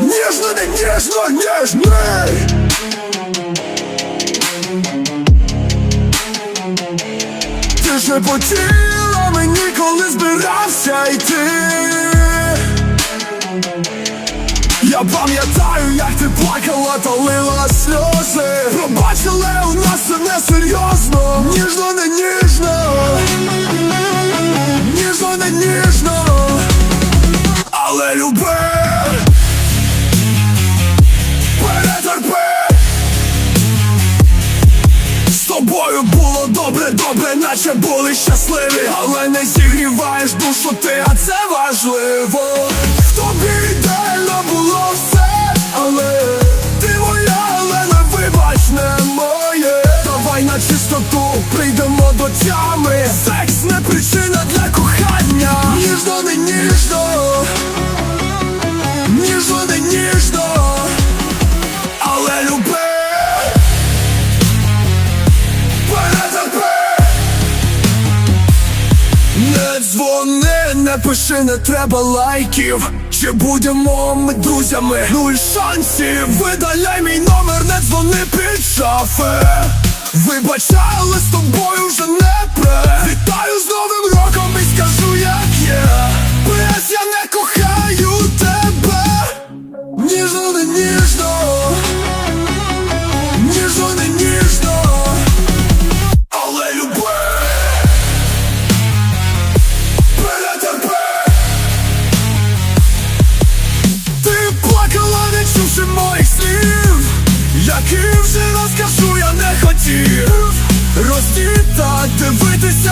Ніжно, не ніжно, ніжний Ти ж не потіла мені, коли збирався йти. Я пам'ятаю, як ти плакала та лила сльози. Пробач, але у нас це не серйозно ніжно добре, добре, наче були щасливі. Але не зігріваєш душу ти, а це важливо. Тобі ідеально було все, але ти моя, але не вибач, не моє. Давай на чистоту прийдемо до тями. Секс не причина для кохання дзвони, не пиши, не треба лайків. Чи будемо ми друзями? Нуль шансів. Видаляй мій номер, не дзвони під шафи. Вибачай, але з тобою вже не пре. Вітаю з новим роком і скажу як є. Без я не кохаю тебе. Ніжно, не ніжно Ніжно, Які раз розкажу, я не хотів. Роздіта, дивитися